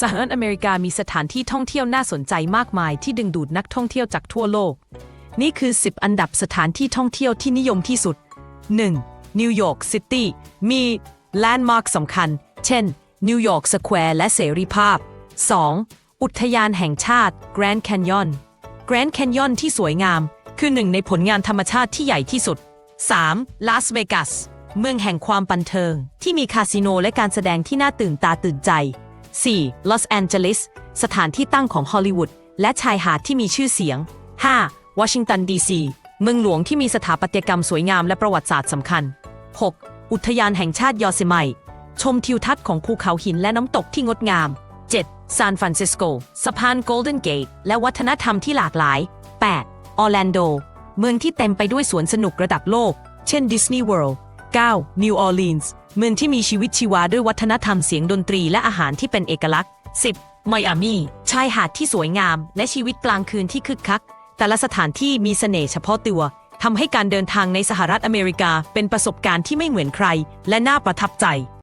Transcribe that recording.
สหรัฐอเมริกามีสถานที่ท่องเที่ยวน่าสนใจมากมายที่ดึงดูดนักท่องเที่ยวจากทั่วโลก นี่คือ 10 อันดับสถานที่ท่องเที่ยวที่นิยมที่สุด 1. นิวยอร์กซิตี้มีแลนด์มาร์คสำคัญ เช่น นิวยอร์กสแควร์และเสรีภาพ 2. อุทยานแห่งชาติแกรนด์แคนยอนแกรนด์แคนยอนที่สวยงาม คือหนึ่งในผลงานธรรมชาติที่ใหญ่ที่สุด 3. ลาสเวกัสเมืองแห่งความบันเทิง ที่มีคาสิโนและการแสดงที่น่าตื่นตาตื่นใจ 4. ลอสแอนเจลิสสถานที่ตั้งของฮอลลีวูดและชายหาดที่มีชื่อเสียง 5. วอชิงตันดีซีเมืองหลวงที่มีสถาปัตยกรรมสวยงามและประวัติศาสตร์สำคัญ 6. อุทยานแห่งชาติยอเซไมชมทิวทัศน์ของภูเขาหินและน้ำตกที่งดงาม 7. ซานฟรานซิสโกสะพานโกลเด้นเกตและวัฒนธรรมที่หลากหลาย 8. ออร์แลนโด เมืองที่เต็มไปด้วยสวนสนุกระดับโลก เช่นดิสนีย์เวิลด์ 9. นิวออร์ลีนส์เมืองที่มีชีวิตชีวาด้วยวัฒนธรรมเสียงดนตรีและอาหารที่เป็นเอกลักษณ์ 10. ไมอามีชายหาดที่สวยงาม และชีวิตกลางคืนที่คึกคัก แต่ละสถานที่มีเสน่ห์เฉพาะตัวทำให้การเดินทางในสหรัฐอเมริกาเป็นประสบการณ์ที่ไม่เหมือนใคร และน่าประทับใจ